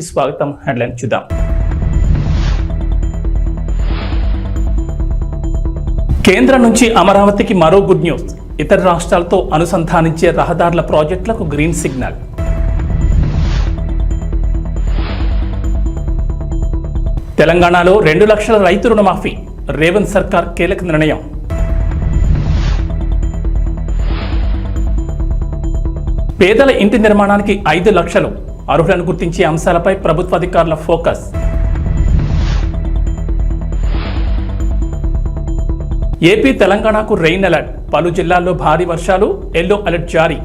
స్వాగతం. హెడ్లైన్ చూద్దాం. కేంద్రం నుంచి అమరావతికి మరో గుడ్ న్యూస్ ఇతర రాష్ట్రాలతో అనుసంధానించే రహదారుల ప్రాజెక్టులకు గ్రీన్ సిగ్నల్ తెలంగాణలో రెండు లక్షల రైతు రుణమాఫీ. రేవంత్ సర్కార్ కీలక నిర్ణయం. పేదల ఇంటి నిర్మాణానికి ఐదు లక్షలు. అర్హులను గుర్తించే అంశాలపై ప్రభుత్వ అధికారుల ఫోకస్. ఏపీ తెలంగాణకు రెయిన్ అలర్ట్. పలు జిల్లాల్లో భారీ వర్షాలు ఎల్లో అలర్ట్ జారీ.